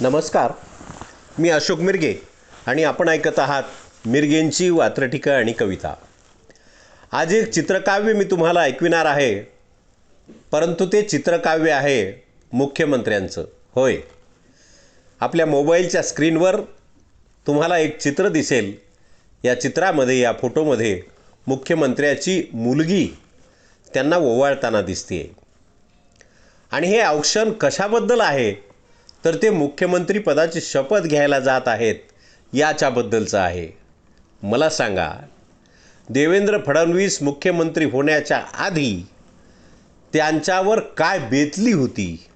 नमस्कार. मी अशोक मिरगे आणि आपण ऐकत आहात मिरगेंची वात्रटिका आणि कविता. आज एक चित्रकाव्य मी तुम्हाला ऐकविणार आहे. परंतु ते चित्रकाव्य आहे मुख्यमंत्र्यांचं. होय. आपल्या मोबाईलच्या स्क्रीनवर तुम्हाला एक चित्र दिसेल. या चित्रामध्ये या फोटोमध्ये मुख्यमंत्र्याची मुलगी त्यांना ओवाळताना दिसते आणि हे औक्षण कशाबद्दल आहे? तर ते मुख्यमंत्री पदाची शपथ घ्यायला जात आहेत. याच्याबद्दलचं आहे. मला सांगा देवेंद्र फडणवीस मुख्यमंत्री होण्याच्या आधी त्यांच्यावर काय बेतली होती?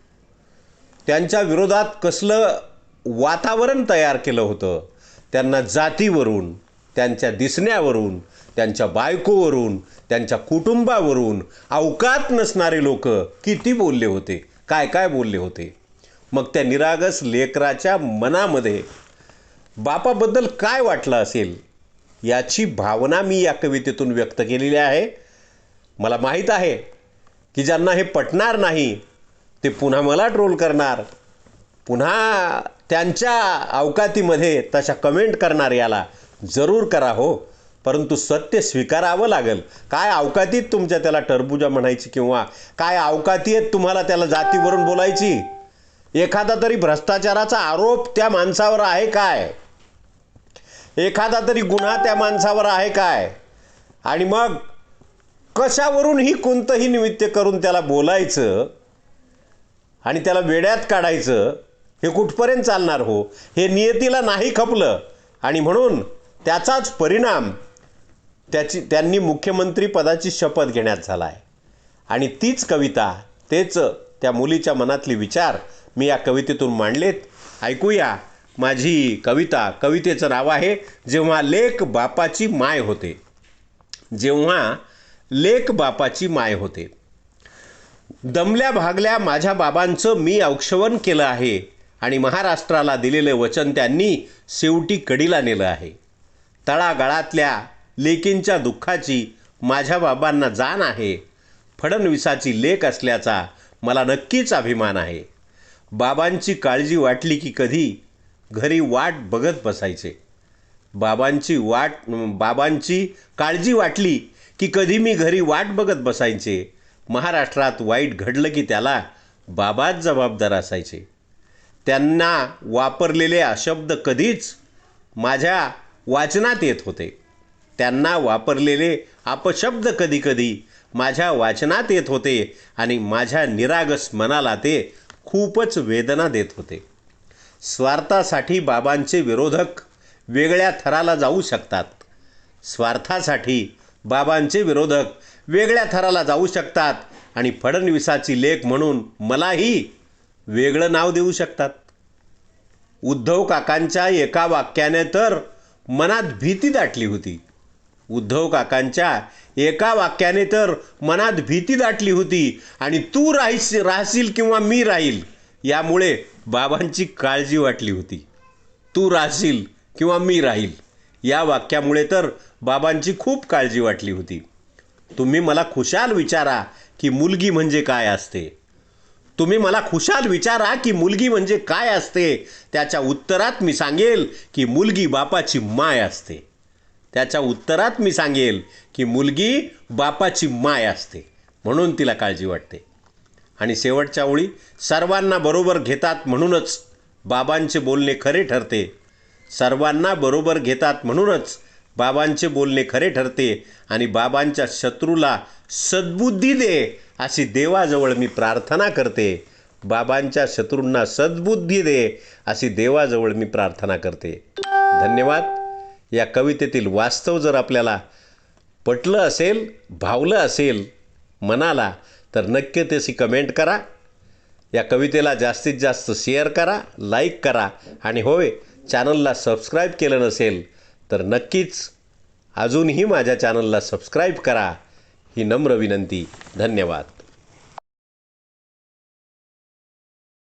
त्यांच्या विरोधात कसलं वातावरण तयार केलं होतं? त्यांना जातीवरून त्यांच्या दिसण्यावरून त्यांच्या बायकोवरून त्यांच्या कुटुंबावरून अवकात नसणारे लोक किती बोलले होते? काय काय बोलले होते? मग त्या निरागस लेकराच्या मनामध्ये बापाबद्दल काय वाटलं असेल याची भावना मी या कवितेतून व्यक्त केलेली आहे. मला माहीत आहे की ज्यांना हे पटणार नाही ते पुन्हा मला ट्रोल करणार. पुन्हा त्यांच्या अवकातीमध्ये तशा कमेंट करणार याला. जरूर करा हो परंतु सत्य स्वीकारावं लागेल. काय अवकातीत तुमच्या त्याला टरबुजा म्हणायची किंवा काय अवकाती आहेत तुम्हाला त्याला जातीवरून बोलायची? एखादा तरी भ्रष्टाचाराचा आरोप त्या माणसावर आहे काय? एखादा तरी गुन्हा त्या माणसावर आहे काय? आणि मग कशावरूनही कोणतंही निमित्त करून त्याला बोलायचं आणि त्याला वेड्यात काढायचं हे कुठपर्यंत चालणार हो? हे नियतीला नाही खपलं. आणि म्हणून त्याचाच परिणाम त्याची त्यांनी मुख्यमंत्री पदाची शपथ घेण्यात झाला आहे आणि तीच कविता तेच त्या मुलीच्या मनातले विचार मी या कवितेतून मांडलेत. ऐकूया. माझी कविता कवितेचं नाव आहे जेव्हा लेक बापाची माय होते. जेव्हा लेख बापाची माय होते. दमल्या भागल्या माझ्या बाबांचं मी औक्षवण केलं आहे आणि महाराष्ट्राला दिलेलं वचन त्यांनी शेवटी कडीला नेलं आहे. तळागाळातल्या लेकींच्या दुःखाची माझ्या बाबांना जाण आहे. फडणवीसाची लेख असल्याचा मला नक्कीच अभिमान आहे. बाबांची काळजी वाटली की कधी घरी वाट बघत बसायचे. बाबांची वाट बाबांची काळजी वाटली की कधी मी घरी वाट बघत बसायचे. महाराष्ट्रात वाईट घडलं की त्याला बाबाच जबाबदार असायचे. त्यांना वापरलेले अशब्द कधीच माझ्या वाचनात येत होते. त्यांना वापरलेले अपशब्द कधीकधी माझ्या वाचनात येत होते आणि माझ्या निरागस मनाला ते खूपच वेदना देत होते. स्वार्थासाठी बाबांचे विरोधक वेगळ्या थराला जाऊ शकतात. स्वार्थासाठी बाबांचे विरोधक वेगळ्या थराला जाऊ शकतात आणि फडणवीसाची लेख म्हणून मलाही वेगळं नाव देऊ शकतात. उद्धव काकांच्या एका वाक्याने तर मनात भीती दाटली होती. उद्धव काकांच्या एका वाक्याने तर मनात भीती दाटली होती आणि तू राहीस राहशील किंवा मी राहील यामुळे बाबांची काळजी वाटली होती. तू राहशील किंवा मी राहील या वाक्यामुळे तर बाबांची खूप काळजी वाटली होती. तुम्ही मला खुशाल विचारा की मुलगी म्हणजे काय असते? तुम्ही मला खुशाल विचारा की मुलगी म्हणजे काय असते? त्याच्या उत्तरात मी सांगेल की मुलगी बापाची माय असते. त्याच्या उत्तरात मी सांगेल की मुलगी बापाची माय असते म्हणून तिला काळजी वाटते. आणि शेवटच्या ओळी सर्वांना बरोबर घेतात म्हणूनच बाबांचे बोलणे खरे ठरते. सर्वांना बरोबर घेतात म्हणूनच बाबांचे बोलणे खरे ठरते आणि बाबांच्या शत्रूला सद्बुद्धी दे अशी देवाजवळ मी प्रार्थना करते. बाबांच्या शत्रूंना सद्बुद्धी दे अशी देवाजवळ मी प्रार्थना करते. धन्यवाद. या कवितेतील वास्तव जर आपल्याला पटलं असेल भावलं असेल मनाला तर नक्की त्याची कमेंट करा. या कवितेला जास्तीत जास्त शेअर करा लाईक करा आणि होय चॅनलला सबस्क्राईब केलं नसेल तर नक्कीच अजूनही माझ्या चॅनलला सबस्क्राईब करा. ही नम्र विनंती. धन्यवाद.